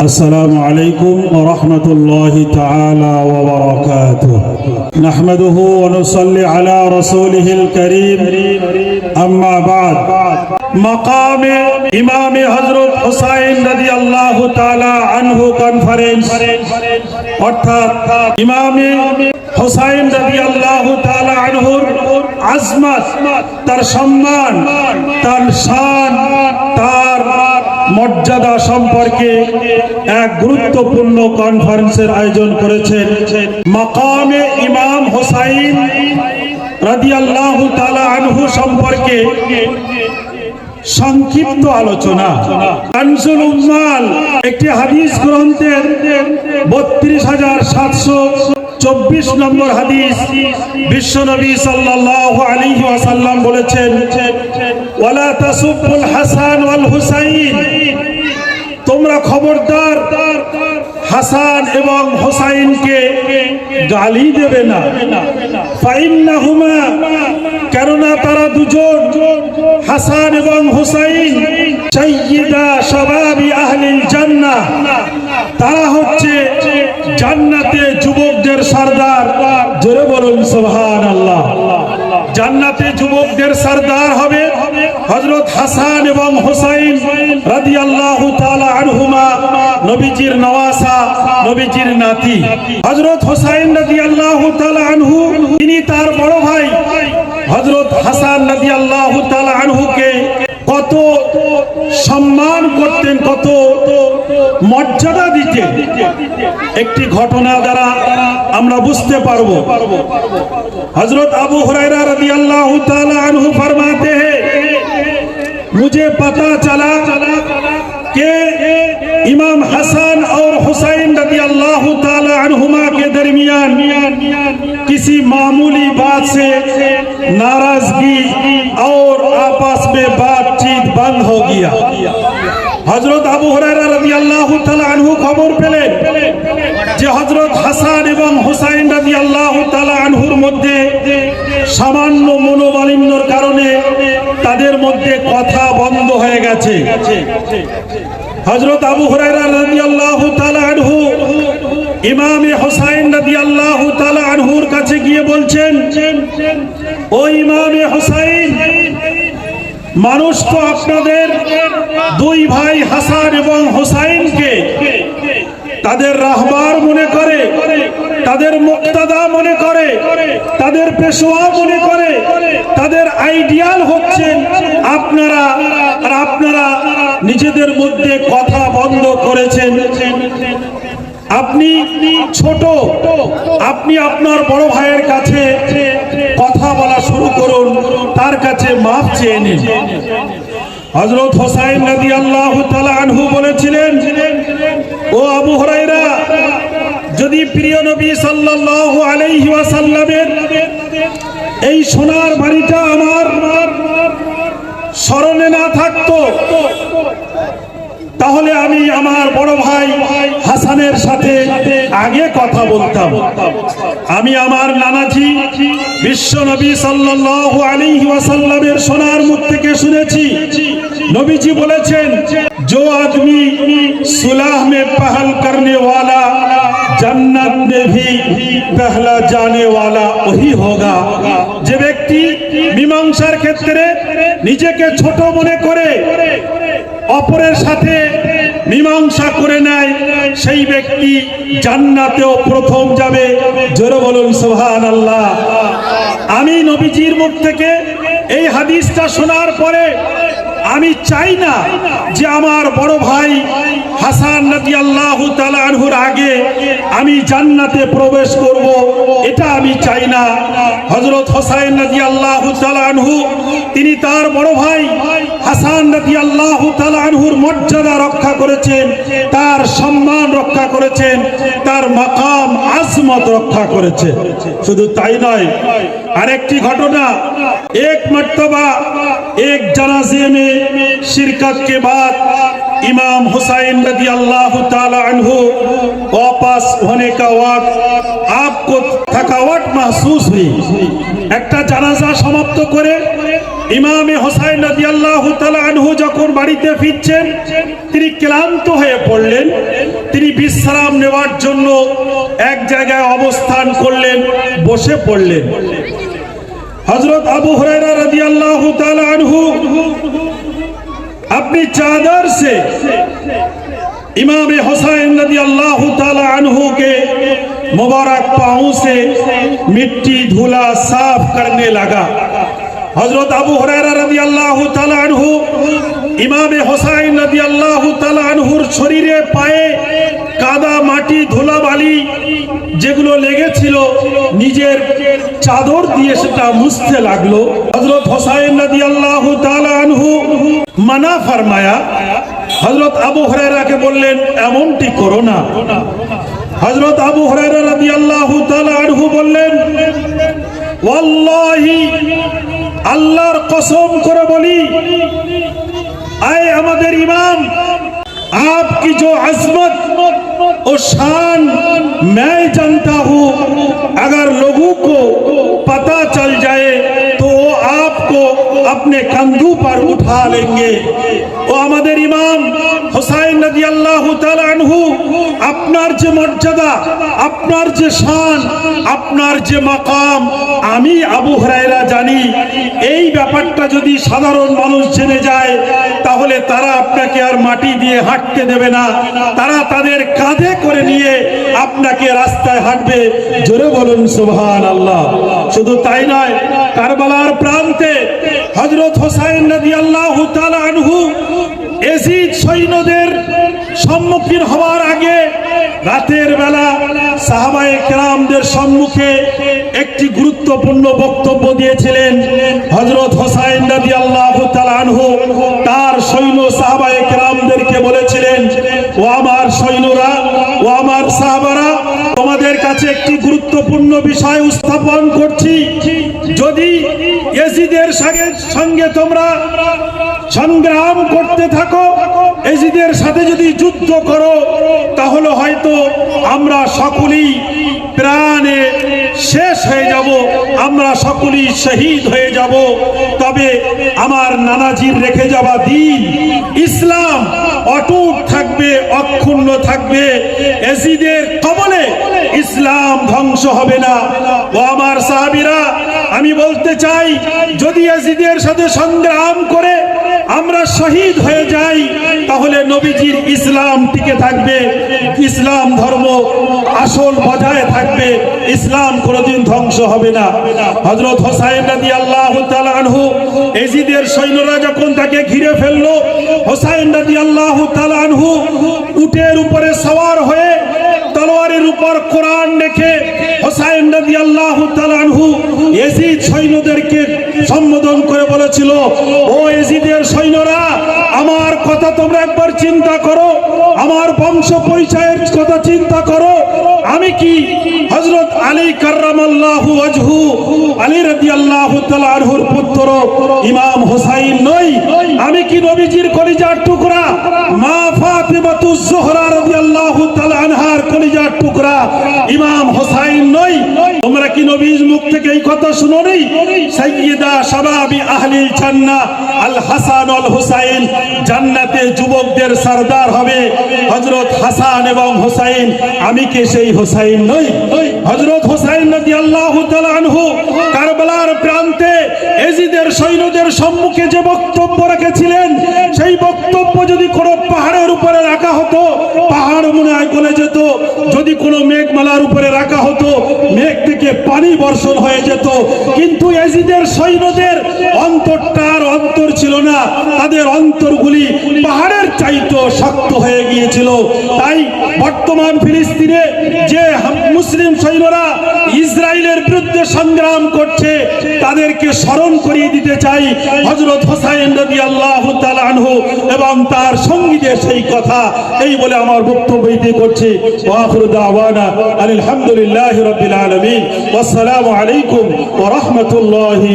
السلام عليكم ورحمة الله تعالى وبركاته نحمده ونصلي على رسوله الكريم أما بعد مقام إمام حضرت حسين رضي الله تعالى عنه conference অর্থাৎ ইমামে হোসাইন রাজি আল্লাহ আনহুর আজমাত তার সম্মান তার শান তার মর্যাদা সম্পর্কে এক গুরুত্বপূর্ণ কনফারেন্সের আয়োজন করেছেন মাকামে ইমাম হোসাইন রাজি আল্লাহ আনহু সম্পর্কে সংক্ষিপ্ত আলোচনা। কানসুল উম্মাল একটি হাদিস গ্রন্থের বত্রিশ হাজার সাতশো চব্বিশ নম্বর হাদিস বিশ্বনবী সাল্লাল্লাহু আলাইহি ওয়াসাল্লাম বলেছেন, ওয়ালা তাসুবুল হাসান ওয়াল হুসাইন তোমরা খবরদার হাসান এবং হোসাইনকে গালি দেবে না। কেননা তারা দুজন, হাসান এবং হুসাইন জান্নাহ। তারা হচ্ছে জান্নাতে যুবকদের সর্দার। জোরে বলুন সুবহানাল্লাহ। জান্নাতে যুবকদের সর্দার হবে। হজরত হাসান এবং হোসাইন রাদি আল্লাহ আনহুমা, নবীজির নওয়াসা, নবীজির নাতি। হজরত হোসাইন রাদি আল্লাহ আনহু, তিনি তার বড় ভাই। হজরত হাসান রাদি আল্লাহ আনহুকে কত সম্মান করতেন, কত মর্যাদা দিতে একটি ঘটনা দ্বারা আমরা বুঝতে পারব। হজরত আবু হরাই রাদি আল্লাহ আনহু ফরমাতে হ্যাঁ मुझे पता चला कि इमाम हसन और हुसैन रदी अल्लाह ताला अन्हुमा के दरमियान किसी मामूली बात से नाराजगी और आपस में बातचीत बंद हो गया হজরত আবু হুরায়রা রাদিয়াল্লাহু তাআলা আনহু খবর পেলেন যে হজরত হাসান এবং হুসাইন রাদিয়াল্লাহু তাআলা আনহুর মধ্যে সামান্য মনোমালিন্যর কারণে তাদের মধ্যে কথা বন্ধ হয়ে গেছে। হজরত আবু আনহু, ইমামে হুসাইন রাদিয়াল্লাহু তাআলা আনহুর কাছে গিয়ে বলছেন, ও ইমামে হুসাইন, মানুষ তো আপনাদের দুই ভাই হাসান এবং হোসাইনকে তাদের রাহবার মনে করে, তাদের মুক্তাদা মনে করে, তাদের পেশোয়া মনে করে, তাদের আইডিয়াল হচ্ছেন আপনারা আর আপনারা নিজেদের মধ্যে কথা বন্ধ করেছেন। আপনি ছোট, আপনি আপনার বড় ভাইয়ের কাছে কথা বলা শুরু করুন, তার কাছে মাফ চেয়ে নিন। হজরত হোসাইন নদী আল্লাহ আনহু বলেছিলেন, ও আবু হরাইরা যদি প্রিয় নবী সাল্লাল্লাহু আলাইহি ওয়াসাল্লামের এই সোনার বাড়িটা আমার স্মরণে না থাকতো, তাহলে আমি আমার বড় ভাই হাসানের সাথে আগে কথা বলতাম। আমি আমার নানাজি বিশ্ব নবী সাল্লাল্লাহু আলাইহি ওয়াসাল্লামের সোনার মুখ থেকে শুনেছি নবীজি বলেছেন जो आदमी सुलह में पहल करने वाला जन्नत में भी पहला जाने वाला वही होगा যে ব্যক্তি মীমাংসার ক্ষেত্রে নিজেকে ছোট মনে করে অপরের সাথে মীমাংসা করে নেয় সেই ব্যক্তি জান্নাতেও প্রথম যাবে জোরে বলুন সোহান আল্লাহ আমি নবীজির মুখ থেকে এই হাদিসটা শোনার পরে আমি চাই না যে আমার বড় ভাই হাসান নদী আল্লাহ আনহুর আগে আমি জান্নাতে প্রবেশ করব, এটা আমি চাই না। হজরত হোসাইন আল্লাহ আনহু, তিনি তার বড় ভাই হাসান রাজি আল্লাহ আনহুর মর্যাদা রক্ষা করেছেন, তার সম্মান রক্ষা করেছেন, তার মাকাম আসমত রক্ষা করেছে শুধু তাই নয়, আরেকটি ঘটনা, এক মর্তবা, এক জানাজে মে শিরকত কে বাদ ইমাম হুসাইন রাজি আল্লাহ আনহু अन्हु वापस होने का वक्त आपको थकावट महसूस हुई একটা জানাজা সমাপ্ত করে ইমামে হোসাইন রাজি আল্লাহ আনহু যখন বাড়িতে ফিরছেন তিনি ক্লান্ত হয়ে পড়লেন বিশ্রাম নেওয়ার জন্য এক জায়গায় অবস্থান করলেন বসে পড়লেন হজরত আবু হরাইরা রাদিয়াল্লাহু তাআলা আনহু अपनी चादर से इमाम हुसैन रदी अल्लाह तहु के मुबारक पाँव से मिट्टी धूला साफ़ करने लगा। হজরত আবু হরারি আল্লাহ তালানহু ইমামে হোসাইন নদী আল্লাহ তালানহুর শরীরে পায়ে কাদা, মাটি ধুলাবালি যেগুলো লেগেছিল, নিজের চাদর দিয়ে সেটা মুছতে লাগল। হজরত হোসাইন নদী আল্লাহ তালানহু মানা ফারমায়া হজরত আবু হরাইরাকে বললেন, এমনটি করো না। হজরত আবু হরাইরা রাদি আল্লাহ তালা আনহু বললেন, ওয়াল্লাহি আল্লাহর কসম করে বলি, আয় আমাদের ইমাম, আপ কি যে আজমত ও শান মাই জানতা হু, আগর লোগো কো পাতা চল যায়, তো ও আপকো আপনে কন্ধু পর উঠা লেঙ্গে। ও আমাদের ইমাম হুসাইন নদী আল্লাহ আনহু, আপনার যে মর্যাদা, আপনার যে শান, আপনার যে মাকাম, আমি আবু হুরায়রা জানি এই ব্যাপারটা যদি সাধারণ মানুষ জেনে যায়, তাহলে তারা আপনাকে আর মাটি দিয়ে হাঁটতে দেবে না। তারা তাদের কাঁধে করে নিয়ে আপনাকে রাস্তায় হাঁটবে। জোরে বলুন সুবহান আল্লাহ শুধু তাই নয়, কারবালার প্রান্তে হজরত হোসাইন নদী আল্লাহ এসিড সৈন্যদের সম্মুখীন হওয়ার আগে রাতের বেলা সাহাবায়ে কেরামদের সম্মুখে একটি গুরুত্বপূর্ণ বক্তব্য দিয়েছিলেন হজরত হোসাইন নদী আল্লাহ আনহু। তার সৈন্য সাহাবায়ে কেরামদেরকে বলেছিলেন, ও আমার সৈন্যরা, ও আমার সাহাবারা, তোমাদের কাছে একটি গুরুত্বপূর্ণ বিষয় উপস্থাপন করছি। যদি সঙ্গে সঙ্গে তোমরা সংগ্রাম করতে থাকো, এজিদের সাথে যদি যুদ্ধ করো, তাহলে হয়তো আমরা সকলেই প্রাণে শেষ হয়ে যাব, আমরা সকলেই শহীদ হয়ে যাব। তবে আমার নানাজির রেখে যাওয়া দিন, ইসলাম অটুট থাকবে, অক্ষুণ্ণ থাকবে, এজিদের কবলে ইসলাম ধ্বংস হবে না। ও আমার সাহাবিরা, আমি বলতে চাই, যদি এজিদের সাথে সংগ্রাম করে আমরা শহীদ হয়ে যাই, তাহলে নবীজির ইসলাম টিকে থাকবে। ইসলাম ধর্ম আসল বজায় থাকবে। ইসলাম কোনোদিন ধ্বংস হবে না। হজরত হোসাইন রাদি আল্লাহ আনহু এজিদের সৈন্যরা যখন তাকে ঘিরে ফেলল, হোসাইন রাদি আল্লাহ আনহু উটের উপরে সওয়ার হয়ে তলোয়ারের উপর কোরআন রেখে হোসাইন রাদি আল্লাহ আনহু এজিদ সৈন্যদেরকে সম্বোধন করে বলেছিল ও কথা তোমরা একবার চিন্তা করো। আমার বংশ পরিচয়ের কথা চিন্তা করো। আমি কি? হজরত আলী কার্রামাল্লাহু আজহু আলী রাদিয়াল্লাহু তাআলা আনহুর পুত্র, ইমাম হোসাইন নই। আমি কি নবীজির কলিজার টুকরা? মা ফাতিমাতু জোহরা রাদিয়াল্লাহু তাআলা আনহার কলিজার টুকরা ইমাম হোসাইন নই। তোমরা কি নবীর মুখ থেকে এই কথা শুনো নেই সাইয়্যিদা শাবাবি আহলিল জান্নাহ আল হাসান আল হুসাইন। জান্নাতে যুবকদের সরদার হবে হযরত হাসান এবং হুসাইন। আমি কে সেই হুসাইন নই? হযরত হুসাইন রাদিয়াল্লাহু তাআলা আনহু কারবালার প্রান্তে এজিদের সৈন্যদের সম্মুখে যে বক্তব্য রেখেছিলেন, সেই বক্তব্য যদি কোনো পাহাড়ের উপরে রাখা হতো পাহাড় মনে হয় গলে যেত। যদি কোনো মেঘমালার উপরে রাখা হতো, মেঘ থেকে পানি বর্ষণ হয়ে যেত। কিন্তু এজিদের সৈন্যদের অন্তরটা আর অন্তর ছিল না। তাদের অন্তরগুলি পাহাড়ের চাইতো শক্ত হয়ে গিয়েছিল। তাই বর্তমান ফিলিস্তিনে যে মুসলিম সৈন্যরা ইসরায়েলের বিরুদ্ধে সংগ্রাম করছে, তাদেরকে স্মরণ করিয়ে দিতে চাই হজরত হোসাইন রবি আল্লাহ আনহু এবং তার সঙ্গীদের সেই কথা। এই বলে আমার বক্তব্য ইতি করছি। আলহামদুলিল্লাহ রবিল আলমিন। আসসালামু আলাইকুম রাহমাতুল্লাহি